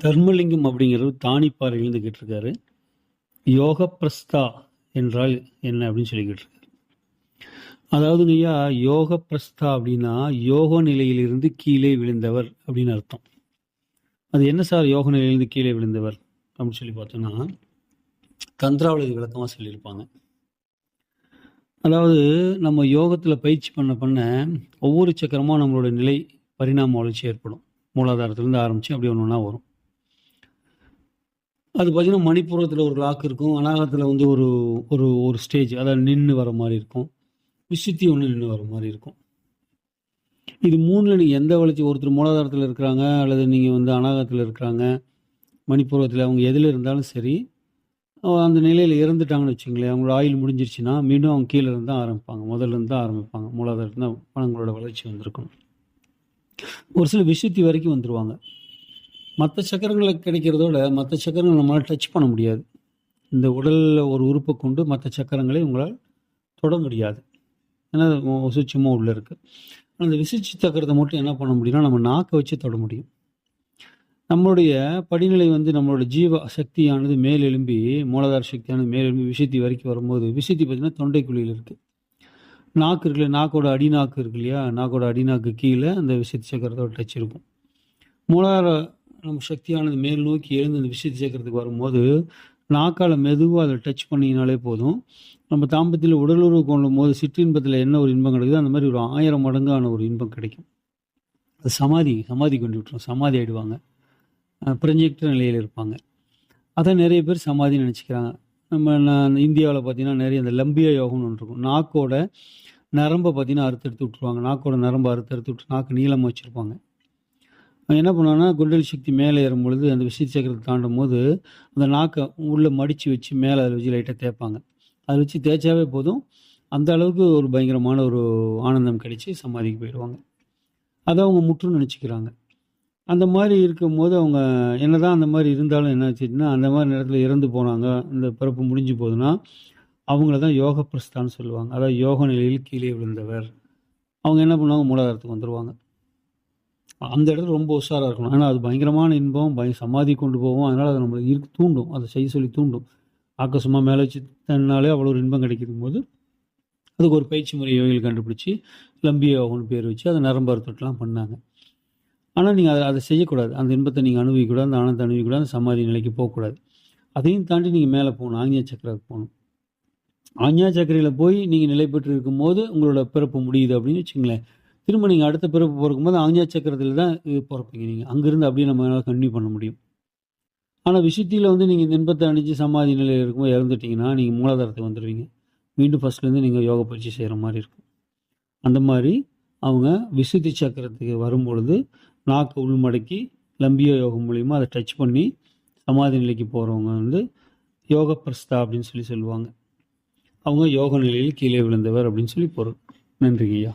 தர்மலிங்கம் அப்படிங்கிறது தானிப்பாறையிலேருந்து கேட்டிருக்காரு. யோக பிரஸ்தா என்றால் என்ன அப்படின்னு சொல்லி கேட்டிருக்காரு அதாவதுங்க ஐயா யோக பிரஸ்தா அப்படின்னா யோக நிலையிலிருந்து கீழே விழுந்தவர் அப்படின்னு அர்த்தம். அது என்ன சார் யோக நிலையிலிருந்து கீழே விழுந்தவர் அப்படின்னு சொல்லி பார்த்தோம்னா தந்திராவளி விளக்கமாக சொல்லியிருப்பாங்க. அதாவது நம்ம யோகத்தில் பயிற்சி பண்ண பண்ண ஒவ்வொரு சக்கரமாக நம்மளோட நிலை பரிணாம வளர்ச்சி ஏற்படும். மூலாதாரத்துலேருந்து ஆரம்பித்து அப்படி ஒன்று ஒன்றா வரும். அது பார்த்தீங்கன்னா மணிப்பூரத்தில் ஒரு லாக் இருக்கும். அனாகத்தில் வந்து ஒரு ஒரு ஒரு ஸ்டேஜ் அதாவது நின்று வர மாதிரி இருக்கும். விசுத்தி ஒன்று நின்று வர மாதிரி இருக்கும். இது மூணில் நீங்கள் எந்த வளர்ச்சி ஒருத்தர் மூலாதாரத்தில் இருக்கிறாங்க அல்லது நீங்கள் வந்து அனாகத்தில் இருக்கிறாங்க மணிப்பூர்வத்தில் அவங்க எதில் இருந்தாலும் சரி அந்த நிலையில் இறந்துட்டாங்கன்னு வச்சுங்களேன் அவங்களோட ஆயில் முடிஞ்சிருச்சுன்னா மீண்டும் அவங்க கீழே இருந்து தான் ஆரம்பிப்பாங்க. முதல்ல இருந்து தான் ஆரம்பிப்பாங்க. மூலாதாரத்தில் தான் வளர்ச்சி வந்திருக்கும். ஒரு சில விசுத்தி வரைக்கும் வந்துடுவாங்க மற்ற சக்கரங்களை கிடைக்கிறதோட மற்ற சக்கரங்களை நம்மளால் டச் பண்ண முடியாது. இந்த உடலில் ஒரு உறுப்பை கொண்டு மற்ற சக்கரங்களை உங்களால் தொட முடியாது. ஏன்னா சுச்சமாக உள்ளே இருக்குது அந்த விசிச்சு சக்கரத்தை மட்டும் என்ன பண்ண முடியும்னா நம்ம நாக்கை வச்சு தொட முடியும். நம்மளுடைய படிநிலை வந்து நம்மளோட ஜீவ சக்தியானது மேலெலும்பி மூலாதார சக்தியானது மேலெலும்பி எழும்பி வரைக்கும் வரும்போது விசுத்தி பார்த்திங்கன்னா தொண்டைக்குழியில் இருக்குது நாக்கு இருக்குல்ல நாக்கோட அடிநாக்கு இருக்கு இல்லையா? நாக்கோட அடிநாக்கு கீழே அந்த விசித்தி சக்கரத்தோட டச் இருக்கும். மூலாதார நம்ம சக்தியானது மேல் நோக்கி எழுந்து அந்த விஷயத்தை சேர்க்கறதுக்கு வரும்போது நாக்கால் மெதுவாக அதை டச் பண்ணினாலே போதும். நம்ம தாம்பத்தியில் உடலுறவு கொள்ளும் போது சிற்றின்பத்தில் என்ன ஒரு இன்பம் கிடைக்குதோ அந்த மாதிரி ஒரு ஆயிரம் மடங்கான ஒரு இன்பம் கிடைக்கும். அது சமாதி சமாதி கொண்டு விட்டுரும். சமாதி ஆயிடுவாங்க. பிரஞ்செக்ட் நிலையில் இருப்பாங்க. அதை நிறைய பேர் சமாதின்னு நினச்சிக்கிறாங்க. நம்ம நான் இந்தியாவில் பார்த்தீங்கன்னா நிறைய இந்த லம்பியா யோகம்னு ஒன்று இருக்கும். நாக்கோட நரம்பை பார்த்தீங்கன்னா அறுத்தெடுத்து விட்ருவாங்க நாக்கோட நரம்பை அறுத்தெடுத்து விட்டு நாக்கு நீளமாக வச்சுருப்பாங்க. என்ன பண்ணுவாங்கன்னா குண்டல் சக்தி மேலே ஏறும் பொழுது அந்த விசிறி சக்கரத்தை தாண்டும் போது அந்த நாக்கை உள்ளே மடித்து வச்சு மேலே அதில் வச்சு லைட்டாக தேய்ப்பாங்க. அதை வச்சு தேய்ச்சாவே போதும். அந்த அளவுக்கு ஒரு பயங்கரமான ஒரு ஆனந்தம் கிடைச்சி சமாதிக்கு போயிடுவாங்க. அதை அவங்க முற்றுன்னு நினச்சிக்கிறாங்க. அந்த மாதிரி இருக்கும்போது அவங்க என்ன தான் அந்த மாதிரி இருந்தாலும் என்ன ஆச்சுன்னா அந்த மாதிரி நேரத்தில் இறந்து போனாங்க இந்த பிறப்பு முடிஞ்சு போகுதுன்னா அவங்கள தான் யோக பிரஸ்தான்னு சொல்லுவாங்க. அதாவது யோக நிலையில் கீழே விழுந்தவர். அவங்க என்ன பண்ணுவாங்க மூலாதாரத்துக்கு வந்துடுவாங்க அந்த இடத்துல ரொம்ப உஷாராக இருக்கணும். ஏன்னா அது பயங்கரமான இன்பம் பய சமாதி கொண்டு போவோம் அதனால் அதை நம்மளை இருக்கு தூண்டும். அதை செய்ய சொல்லி தூண்டும். ஆக்கசமாக மேலே வச்சு தன்னாலே அவ்வளோ ஒரு இன்பம் கிடைக்கும் போது அதுக்கு ஒரு பயிற்சி முறை யோகிகள் கண்டுபிடிச்சி லம்பிய யோகம்னு பேர் வச்சு அதை நரம்பு தொட்டெலாம் பண்ணாங்க. ஆனால் நீங்கள் அதை அதை செய்யக்கூடாது. அந்த இன்பத்தை நீங்கள் அனுபவிக்கூடாது அந்த ஆனந்தத்தை அனுபவிக்கூடாது அந்த சமாதி நிலைக்கு போகக்கூடாது. அதையும் தாண்டி நீங்கள் மேலே போகணும். ஆங்கிய சக்கரத்துக்கு போகணும். ஆஞ்ஞா சக்கரையில் போய் நீங்கள் நிலை பெற்று இருக்கும்போது உங்களோட பிறப்பு முடியுது அப்படின்னு வச்சுங்களேன் திரும்ப நீங்கள் அடுத்த பிறப்பு பிறக்கும்போது ஆஞ்ஞா சக்கரத்தில் தான் இது பிறப்பீங்க நீங்கள் அங்கேருந்து அப்படியே நம்ம கண்டினியூ பண்ண முடியும். ஆனால் விஷயத்தில் வந்து நீங்கள் இன்பத்தை அணிஞ்சு சமாதி நிலையில் இருக்கும்போது இறந்துட்டிங்கன்னா நீங்கள் மூலாதாரத்துக்கு வந்துடுவீங்க மீண்டும் ஃபஸ்ட்லேருந்து நீங்கள் யோகா பயிற்சி செய்கிற மாதிரி இருக்கும். அந்த மாதிரி அவங்க விசுத்தி சக்கரத்துக்கு வரும்பொழுது நாக்கு உள்மடக்கி லம்பிய யோகம் மூலிமா அதை டச் பண்ணி சமாதி நிலைக்கு போகிறவங்க வந்து யோக பிரஸ்தா அப்படின்னு சொல்லி சொல்லுவாங்க. அவங்க யோக நிலையில் கீழே விழுந்தவர் அப்படின்னு சொல்லி பொருள். நன்றிங்க ஐயா